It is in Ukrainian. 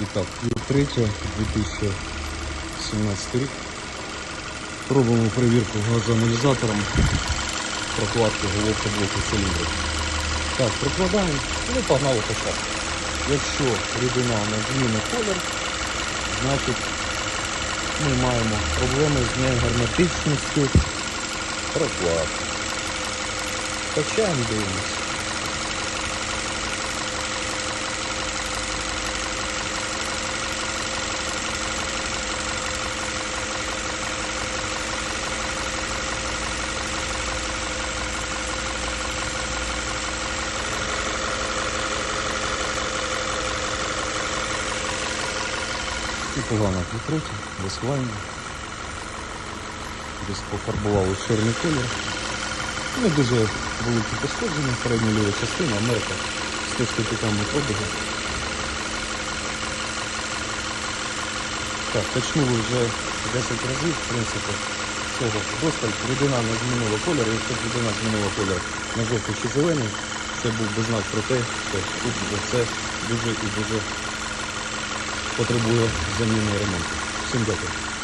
І так, Q3 2017 рік. Робимо перевірку газоаналізатором прокладки головки блоку циліндрів. Так, прикладаємо, ну погнали почати. Якщо рідина не змінить колір, значить ми маємо проблеми з негерметичністю прокладки. Качаємо, дивимося. Погано відкриті, висхвально. Десь пофарбували чорний колір. Не дуже великі пошкодження, передня ліва частина, Америка з тископіками пробігу. Так, качнули вже 10 разів, в принципі, цього досталь. Людина не змінила колір, якщо б людина змінила колір на жовтий чи зелений, це був би знак про те, що тут вже це дуже і дуже потребує заміни і ремонту. Всім дякую.